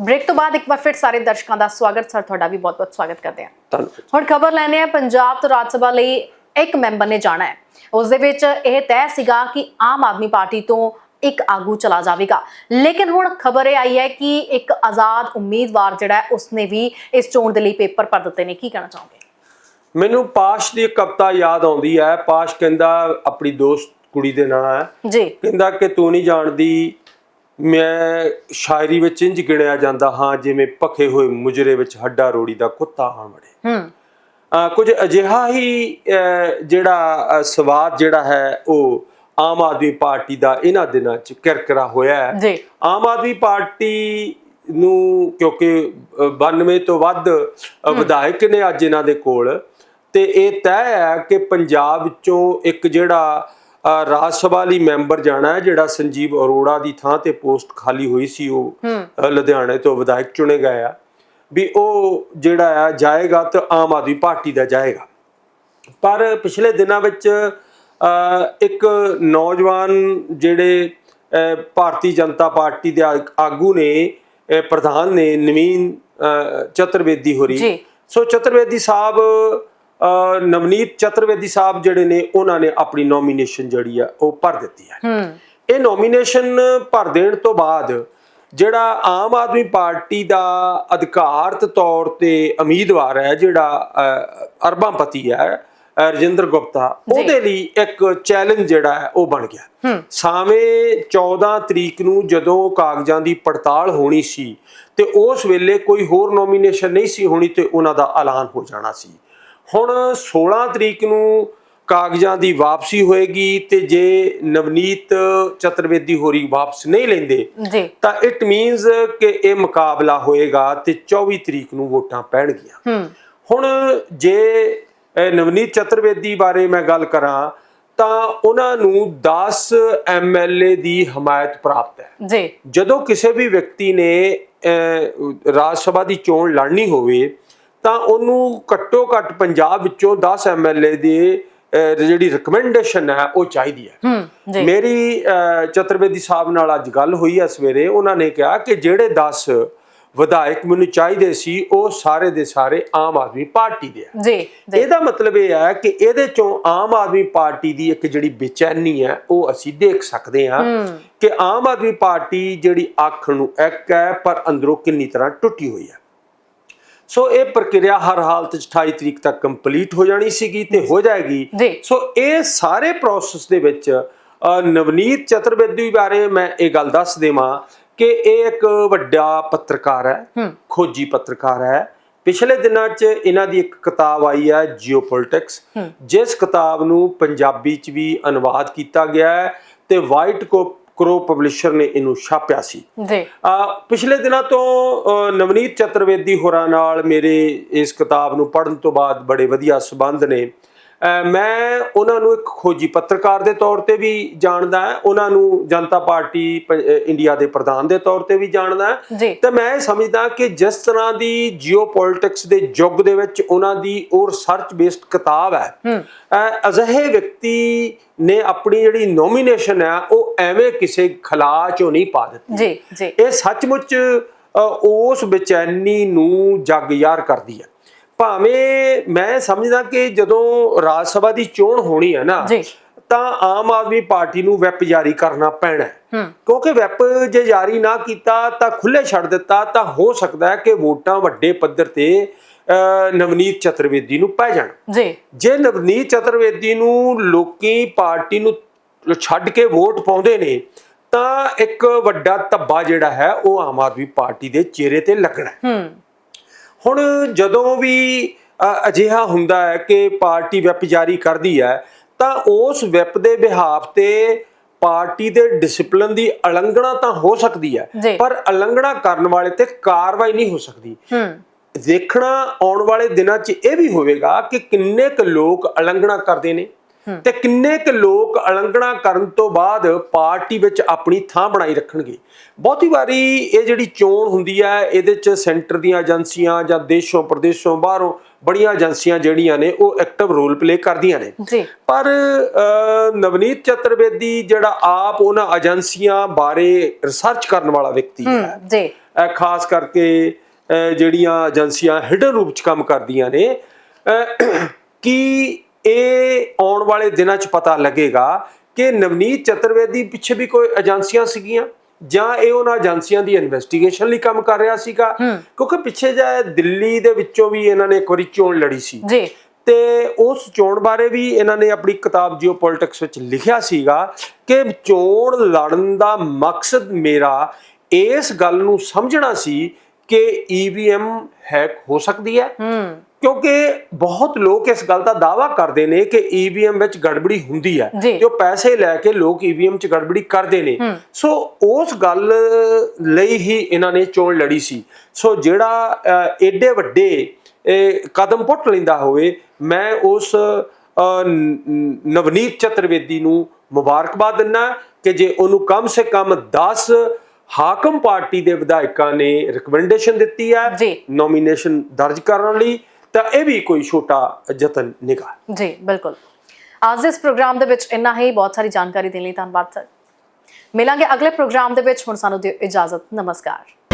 Break ਤੋਂ ਬਾਅਦ ਇੱਕ ਵਾਰ ਫਿਰ ਸਾਰੇ ਦਰਸ਼ਕਾਂ ਦਾ ਸਵਾਗਤ ਸਰ ਤੁਹਾਡਾ ਵੀ ਬਹੁਤ-ਬਹੁਤ ਸਵਾਗਤ ਕਰਦੇ ਹਾਂ। ਧੰਨਵਾਦ। ਹੁਣ ਖਬਰ ਲੈਣੇ ਆ ਪੰਜਾਬ ਤੋਂ ਰਾਜ ਸਭਾ ਲਈ ਇੱਕ ਮੈਂਬਰ ਨੇ ਜਾਣਾ ਹੈ। ਉਸ ਦੇ ਵਿੱਚ ਇਹ ਤੈਅ ਸੀਗਾ ਕਿ ਆਮ ਆਦਮੀ ਪਾਰਟੀ ਤੋਂ ਇੱਕ ਆਗੂ ਚਲਾ ਜਾਵੇਗਾ। ਲੇਕਿਨ ਹੁਣ ਖਬਰ ਇਹ ਆਈ ਹੈ ਕਿ ਇੱਕ ਆਜ਼ਾਦ ਉਮੀਦਵਾਰ ਜਿਹੜਾ ਹੈ ਉਸਨੇ ਵੀ ਇਸ ਚੋਣ ਦੇ ਲਈ ਪੇਪਰ ਭਰ ਦਿੱਤੇ ਨੇ। ਕੀ ਕਹਿਣਾ ਚਾਹੋਗੇ? ਮੈਨੂੰ ਪਾਸ਼ ਦੀ ਇੱਕ ਕਵਿਤਾ ਯਾਦ ਆਉਂਦੀ ਹੈ। ਪਾਸ਼ ਕਹਿੰਦਾ ਆਪਣੀ ਦੋਸਤ ਕੁੜੀ ਦੇ ਨਾਂ ਹੈ। ਜੀ। ਕਹਿੰਦਾ ਕਿ ਤੂੰ ਨਹੀਂ ਜਾਣਦੀ ਮੈਂ ਸ਼ਾਇਰੀ ਵਿੱਚ ਇੰਜ ਗਿਣਿਆ ਜਾਂਦਾ ਹਾਂ ਜਿਵੇਂ ਭਖੇ ਹੋਏ ਮੁਜਰੇ ਵਿੱਚ ਹੱਡਾ ਰੋੜੀ ਦਾ ਕੁੱਤਾ ਆਣ ਵੜੇ। ਹੂੰ। ਕੁਝ ਅਜਿਹਾ ਹੀ ਜਿਹੜਾ ਸਵਾਦ ਜਿਹੜਾ ਹੈ ਉਹ ਆਮ ਆਦਮੀ ਪਾਰਟੀ ਦਾ ਇਹਨਾਂ ਦਿਨਾਂ 'ਚ ਕਿਰਕਿਰਾ ਹੋਇਆ ਹੈ। ਜੀ। ਆਮ ਆਦਮੀ ਪਾਰਟੀ ਨੂੰ ਕਿਉਂਕਿ ਅ, 92 ਤੋਂ ਵੱਧ ਵਿਧਾਇਕ ਨੇ ਅੱਜ ਇਹਨਾਂ ਦੇ ਕੋਲ। ਤੇ ਇਹ ਤੈਅ ਹੈ ਕਿ ਪੰਜਾਬ ਵਿੱਚੋਂ ਇੱਕ ਜਿਹੜਾ ਰਾਜ ਸਭਾ ਲਈ ਮੈਂਬਰ ਜਾਣਾ ਹੈ ਜਿਹੜਾ ਸੰਜੀਵ ਅਰੋੜਾ ਦੀ ਥਾਂ ਤੇ ਪੋਸਟ ਖਾਲੀ ਹੋਈ ਸੀ ਉਹ ਲੁਧਿਆਣੇ ਤੋਂ ਵਿਧਾਇਕ ਚੁਣੇ ਗਏ ਆ। ਵੀ ਉਹ ਜਿਹੜਾ ਆ ਜਾਏਗਾ ਤਾਂ ਆਮ ਆਦਮੀ ਪਾਰਟੀ ਦਾ ਜਾਏਗਾ। ਪਰ ਪਿਛਲੇ ਦਿਨਾਂ ਵਿੱਚ ਇੱਕ ਨੌਜਵਾਨ ਜਿਹੜੇ ਭਾਰਤੀ ਜਨਤਾ ਪਾਰਟੀ ਦੇ ਆਗ- ਨੇ ਪ੍ਰਧਾਨ ਨੇ ਨਵੀਨ ਚਤੁਰਵੇਦੀ ਹੋਰੀ। ਸੋ ਚਤੁਰਵੇਦੀ ਸਾਹਿਬ ਨਵਨੀਤ ਚਤੁਰਵੇਦੀ ਸਾਹਿਬ ਜਿਹੜੇ ਨੇ ਉਹਨਾਂ ਨੇ ਆਪਣੀ ਨੋਮੀਨੇਸ਼ਨ ਜਿਹੜੀ ਆ ਉਹ ਭਰ ਦਿੱਤੀ ਹੈ। ਇਹ ਨੋਮੀਨੇਸ਼ਨ ਭਰ ਦੇਣ ਤੋਂ ਬਾਅਦ ਜਿਹੜਾ ਆਮ ਆਦਮੀ ਪਾਰਟੀ ਦਾ ਅਧਿਕਾਰਤ ਤੌਰ ਤੇ ਉਮੀਦਵਾਰ ਹੈ ਜਿਹੜਾ ਅਰਬਾਂਪਤੀ ਹੈ ਰਜਿੰਦਰ ਗੁਪਤਾ ਉਹਦੇ ਲਈ ਇੱਕ ਚੈਲੰਜ ਜਿਹੜਾ ਹੈ ਉਹ ਬਣ ਗਿਆ। ਸਾਵੇਂ 14 ਤਰੀਕ ਨੂੰ ਜਦੋਂ ਕਾਗਜ਼ਾਂ ਦੀ ਪੜਤਾਲ ਹੋਣੀ ਸੀ ਤੇ ਉਸ ਵੇਲੇ ਕੋਈ ਹੋਰ ਨੋਮੀਨੇਸ਼ਨ ਨਹੀਂ ਸੀ ਹੋਣੀ ਤੇ ਉਹਨਾਂ ਦਾ ਐਲਾਨ ਹੋ ਜਾਣਾ ਸੀ। ਹੁਣ 16 ਤਰੀਕ ਨੂੰ ਕਾਗਜ਼ਾਂ ਦੀ ਵਾਪਸੀ ਹੋਏਗੀ ਤੇ ਜੇ ਨਵਨੀਤ ਚਤੁਰਵੇਦੀ ਹੋਰੀ ਵਾਪਸ ਨਹੀਂ ਲੈਂਦੇ ਜੀ। ਤਾਂ ਇਟ ਮੀਨਸ ਕਿ ਇਹ ਮੁਕਾਬਲਾ ਹੋਏਗਾ ਤੇ 24 ਤਰੀਕ ਨੂੰ ਵੋਟਾਂ ਪੈਣਗੀਆਂ। ਹੁਣ ਜੇ ਨਵਨੀਤ ਚਤੁਰਵੇਦੀ ਬਾਰੇ ਮੈਂ ਗੱਲ ਕਰਾਂ ਤਾਂ ਉਹਨਾਂ ਨੂੰ 10 ਐਮਐਲਏ ਦੀ ਹਮਾਇਤ ਪ੍ਰਾਪਤ ਹੈ। ਜੀ। ਜਦੋਂ ਕਿਸੇ ਵੀ ਵਿਅਕਤੀ ਨੇ ਰਾਜ ਸਭਾ ਦੀ ਚੋਣ ਲੜਨੀ ਹੋਵੇ ਤਾਂ ਉਹਨੂੰ ਘੱਟੋ ਘੱਟ ਪੰਜਾਬ ਵਿੱਚੋਂ 10 ਐਮਐਲਏ ਦੀ ਜਿਹੜੀ ਰეკਮੈਂਡੇਸ਼ਨ ਹੈ ਉਹ ਚਾਹੀਦੀ ਹੈ। ਮੇਰੀ ਚਤੁਰਵੇਦੀ ਸਾਹਿਬ ਨਾਲ ਅੱਜ ਗੱਲ ਹੋਈ ਹੈ ਸਵੇਰੇ। ਉਹਨਾਂ ਨੇ ਕਿਹਾ ਕਿ ਜਿਹੜੇ 10 ਵਿਧਾਇਕ ਮੈਨੂੰ ਚਾਹੀਦੇ ਸੀ ਉਹ ਸਾਰੇ ਦੇ ਸਾਰੇ ਆਮ ਆਦਮੀ ਪਾਰਟੀ ਦੇ ਆ। ਜੀ ਇਹਦਾ ਮਤਲਬ ਇਹ ਹੈ ਕਿ ਇਹਦੇ ਚੋਂ ਆਮ ਆਦਮੀ ਪਾਰਟੀ ਦੀ ਇੱਕ ਜਿਹੜੀ ਬੇਚੈਨੀ ਹੈ ਉਹ ਅਸੀਂ ਦੇਖ ਸਕਦੇ ਹਾਂ। ਕਿ ਆਮ ਆਦਮੀ ਪਾਰਟੀ ਜਿਹੜੀ ਅੱਖ ਨੂੰ ਇੱਕ ਹੈ ਪਰ ਅੰਦਰੋਂ ਕਿੰਨੀ ਤਰ੍ਹਾਂ ਟੁੱਟੀ ਹੋਈ ਹੈ। ਸੋ ਇਹ ਪ੍ਰਕਿਰਿਆ ਹਰ ਹਾਲਤ 'ਚ 28 ਤਰੀਕ ਤੱਕ ਕੰਪਲੀਟ ਹੋ ਜਾਣੀ ਸੀਗੀ ਤੇ ਹੋ ਜਾਏਗੀ। ਸੋ ਇਹ ਸਾਰੇ ਪ੍ਰੋਸੈਸ ਦੇ ਵਿੱਚ ਨਵਨੀਤ ਚਤੁਰਵੇਦੀ ਬਾਰੇ ਮੈਂ ਇਹ ਗੱਲ ਦੱਸ ਦੇਵਾਂ ਕਿ ਇਹ ਇੱਕ ਵੱਡਾ ਪੱਤਰਕਾਰ ਹੈ ਖੋਜੀ ਪੱਤਰਕਾਰ ਹੈ। ਪਿਛਲੇ ਦਿਨਾਂ 'ਚ ਇਹਨਾਂ ਦੀ ਇੱਕ ਕਿਤਾਬ ਆਈ ਹੈ ਜੀਓਪੋਲਿਟਿਕਸ ਜਿਸ ਕਿਤਾਬ ਨੂੰ ਪੰਜਾਬੀ 'ਚ ਵੀ ਅਨੁਵਾਦ ਕੀਤਾ ਗਿਆ ਹੈ ਤੇ ਵਾਈਟ ਕਰੋ ਪਬਲਿਸ਼ਰ ਨੇ ਇਹਨੂੰ ਛਾਪਿਆ ਸੀ। ਜੀ। ਆ ਪਿਛਲੇ ਦਿਨਾਂ ਤੋਂ ਨਵਨੀਤ ਚਤੁਰਵੇਦੀ ਹੋਰਾਂ ਨਾਲ ਮੇਰੇ ਇਸ ਕਿਤਾਬ ਨੂੰ ਪੜ੍ਹਨ ਤੋਂ ਬਾਅਦ ਬੜੇ ਵਧੀਆ ਸਬੰਧ ਨੇ। ਮੈਂ ਉਹਨਾਂ ਨੂੰ ਇੱਕ ਖੋਜੀ ਪੱਤਰਕਾਰ ਦੇ ਤੌਰ ਤੇ ਵੀ ਜਾਣਦਾ ਹਾਂ ਉਹਨਾਂ ਨੂੰ ਜਨਤਾ ਪਾਰਟੀ ਇੰਡੀਆ ਦੇ ਪ੍ਰਧਾਨ ਦੇ ਤੌਰ ਤੇ ਵੀ ਜਾਣਦਾ ਤੇ ਮੈਂ ਇਹ ਸਮਝਦਾ ਕਿ ਜਿਸ ਤਰ੍ਹਾਂ ਦੀ ਜੀਓਪੋਲਿਟਿਕਸ ਦੇ ਯੁੱਗ ਦੇ ਵਿੱਚ ਉਹਨਾਂ ਦੀ ਉਹ ਰਿਸਰਚ ਬੇਸਡ ਕਿਤਾਬ ਹੈ ਅਜਿਹੇ ਵਿਅਕਤੀ ਨੇ ਆਪਣੀ ਜਿਹੜੀ ਨੋਮੀਨੇਸ਼ਨ ਹੈ ਉਹ ਐਵੇਂ ਕਿਸੇ ਖਲਾ ਚੋਂ ਨਹੀਂ ਪਾ ਦਿੱਤੀ। ਜੀ ਜੀ। ਇਹ ਸੱਚਮੁੱਚ ਉਸ ਬੇਚੈਨੀ ਨੂੰ ਜਗ ਯਾਰ ਕਰਦੀ ਹੈ। ਭਾਵੇਂ ਮੈਂ ਸਮਝਦਾ ਕਿ ਜਦੋਂ ਰਾਜ ਸਭਾ ਦੀ ਚੋਣ ਹੋਣੀ ਹੈ ਨਾ ਜੀ। ਤਾਂ ਆਮ ਆਦਮੀ ਪਾਰਟੀ ਨੂੰ ਵੈਪ ਜਾਰੀ ਕਰਨਾ ਪੈਣਾ ਕਿਉਂਕਿ ਵੈਪ ਜੇ ਜਾਰੀ ਨਾ ਕੀਤਾ ਤਾਂ ਖੁੱਲੇ ਛੱਡ ਦਿੱਤਾ ਤਾਂ ਹੋ ਸਕਦਾ ਹੈ ਕਿ ਵੋਟਾਂ ਵੱਡੇ ਪੱਧਰ ਤੇ ਨਵਨੀਤ ਚਤੁਰਵੇਦੀ ਨੂੰ ਪੈ ਜਾਣ। ਜੀ। ਜੇ ਨਵਨੀਤ ਚਤੁਰਵੇਦੀ ਨੂੰ ਲੋਕੀ ਪਾਰਟੀ ਨੂੰ ਛੱਡ ਕੇ ਵੋਟ ਪਾਉਂਦੇ ਨੇ ਤਾਂ ਇੱਕ ਵੱਡਾ ਧੱਬਾ ਜਿਹੜਾ ਹੈ ਉਹ ਆਮ ਆਦਮੀ ਪਾਰਟੀ ਦੇ ਚਿਹਰੇ ਤੇ ਲੱਗਣਾ ਹੈ। ਹੁਣ ਜਦੋਂ ਵੀ ਅਜਿਹਾ ਹੁੰਦਾ ਹੈ ਕਿ ਪਾਰਟੀ ਵਿਪ ਜਾਰੀ ਕਰਦੀ ਹੈ ਤਾਂ ਉਸ ਵਿਪ ਦੇ ਬਿਹਾਫ ਤੇ ਪਾਰਟੀ ਦੇ ਡਿਸਪਲਿਨ ਦੀ ਉਲੰਘਣਾ ਤਾਂ ਹੋ ਸਕਦੀ। ਹੈ ਪਰ ਉਲੰਘਣਾ ਕਰਨ ਵਾਲੇ ਤੇ ਕਾਰਵਾਈ ਨਹੀਂ ਹੋ ਸਕਦੀ। ਦੇਖਣਾ ਆਉਣ ਵਾਲੇ ਦਿਨਾਂ 'ਚ ਇਹ ਵੀ ਹੋਵੇਗਾ ਕਿ ਕਿੰਨੇ ਕੁ ਲੋਕ ਉਲੰਘਣਾ ਕਰਦੇ ਨੇ। ਤੇ ਕਿੰਨੇ ਕੁ ਲੋਕ ਉਲੰਘਣਾ ਕਰਨ ਤੋਂ ਬਾਅਦ ਪਾਰਟੀ ਵਿੱਚ ਆਪਣੀ ਥਾਂ ਬਣਾਈ ਰੱਖਣਗੇ? ਬਹੁਤੀ ਵਾਰੀ ਇਹ ਜਿਹੜੀ ਚੋਣ ਹੁੰਦੀ ਹੈ ਇਹਦੇ 'ਚ ਸੈਂਟਰ ਦੀਆਂ ਏਜੰਸੀਆਂ ਜਾਂ ਦੇਸ਼ੋਂ ਪ੍ਰਦੇਸ਼ੋਂ ਬਾਹਰੋਂ ਬੜੀਆਂ ਏਜੰਸੀਆਂ ਜਿਹੜੀਆਂ ਨੇ ਉਹ ਐਕਟਿਵ ਰੋਲ ਪਲੇ ਕਰਦੀਆਂ ਨੇ। ਪਰ ਨਵਨੀਤ ਚਤੁਰਵੇਦੀ ਜਿਹੜਾ ਆਪ ਉਹਨਾਂ ਏਜੰਸੀਆਂ ਬਾਰੇ ਰਿਸਰਚ ਕਰਨ ਵਾਲਾ ਵਿਅਕਤੀ ਹੈ ਜੀ। ਖਾਸ ਕਰਕੇ ਜਿਹੜੀਆਂ ਏਜੰਸੀਆਂ ਹਿਡਨ ਰੂਪ ਚ ਕੰਮ ਕਰਦੀਆਂ ਨੇ। ਕਿ ਇਹ ਆਉਣ ਵਾਲੇ ਦਿਨਾਂ ਚ ਪਤਾ ਲੱਗੇਗਾ ਕਿ ਨਵਨੀਤ ਚਤੁਰਵੇਦੀ ਪਿੱਛੇ ਵੀ ਕੋਈ ਏਜੰਸੀਆਂ ਸੀਗੀਆਂ ਜਾਂ ਇਹ ਉਹਨਾਂ ਏਜੰਸੀਆਂ ਦੀ ਇਨਵੈਸਟੀਗੇਸ਼ਨ ਲਈ ਕੰਮ ਕਰ ਰਿਹਾ ਸੀਗਾ? ਕਿਉਂਕਿ ਪਿੱਛੇ ਜਾ ਦਿੱਲੀ ਦੇ ਵਿੱਚੋਂ ਵੀ ਇਹਨਾਂ ਨੇ ਇੱਕ ਵਾਰੀ ਚੋਣ ਲੜੀ ਸੀ। ਜੀ। ਤੇ ਉਸ ਚੋਣ ਬਾਰੇ ਵੀ ਇਹਨਾਂ ਨੇ ਆਪਣੀ ਕਿਤਾਬ ਜੀਓਪੋਲਿਟਿਕਸ ਵਿੱਚ ਲਿਖਿਆ ਸੀਗਾ ਕਿ ਚੋਣ ਲੜਨ ਦਾ ਮਕਸਦ ਮੇਰਾ ਇਸ ਗੱਲ ਨੂੰ ਸਮਝਣਾ ਸੀ ਕਿ ਈਵੀਐਮ ਹੈਕ ਹੋ ਸਕਦੀ ਹੂੰ। ਕਿਉਂਕਿ ਬਹੁਤ ਲੋਕ ਇਸ ਗੱਲ ਦਾ ਦਾਵਾ ਕਰਦੇ ਨੇ ਕਿ ਈਵੀਐਮ ਵਿੱਚ ਗੜਬੜੀ ਹੁੰਦੀ ਹੈ ਜੀ। ਜੋ ਪੈਸੇ ਲੈ ਕੇ ਲੋਕ ਈਵੀਐਮ 'ਚ ਗੜਬੜੀ ਕਰਦੇ ਨੇ ਸੋ ਉਸ ਗੱਲ ਲਈ ਹੀ ਇਹਨਾਂ ਨੇ ਚੋਣ ਲੜੀ ਸੀ ਸੋ ਜਿਹੜਾ ਏਡੇ ਵੱਡੇ ਕਦਮ ਪੁੱਟ ਲੈਂਦਾ ਹੋਵੇ ਮੈਂ ਉਸ ਨਵਨੀਤ ਚਤੁਰਵੇਦੀ ਨੂੰ ਮੁਬਾਰਕਬਾਦ ਦਿੰਦਾ ਕਿ ਜੇ ਉਹਨੂੰ ਕਮ ਸੇ ਕਮ 10 ਹਾਕਮ ਪਾਰਟੀ ਦੇ ਵਿਧਾਇਕਾਂ ਨੇ ਰਿਕਮੈਂਡੇਸ਼ਨ ਦਿੱਤੀ ਹੈ। ਨੋਮੀਨੇਸ਼ਨ ਦਰਜ ਕਰਨ ਲਈ ਤਾਂ ਇਹ ਵੀ ਕੋਈ ਛੋਟਾ ਯਤਨ ਨਿਗਾ ਜੀ, ਬਿਲਕੁਲ। ਅੱਜ ਦੇ ਇਸ ਪ੍ਰੋਗਰਾਮ ਦੇ ਵਿੱਚ ਇੰਨਾ ਹੀ। ਬਹੁਤ ਸਾਰੀ ਜਾਣਕਾਰੀ ਦੇਣ ਲਈ ਧੰਨਵਾਦ ਸਰ। ਮਿਲਾਂਗੇ ਅਗਲੇ ਪ੍ਰੋਗਰਾਮ ਦੇ ਵਿੱਚ। ਹੁਣ ਸਾਨੂੰ ਦਿਓ ਇਜਾਜ਼ਤ। ਨਮਸਕਾਰ।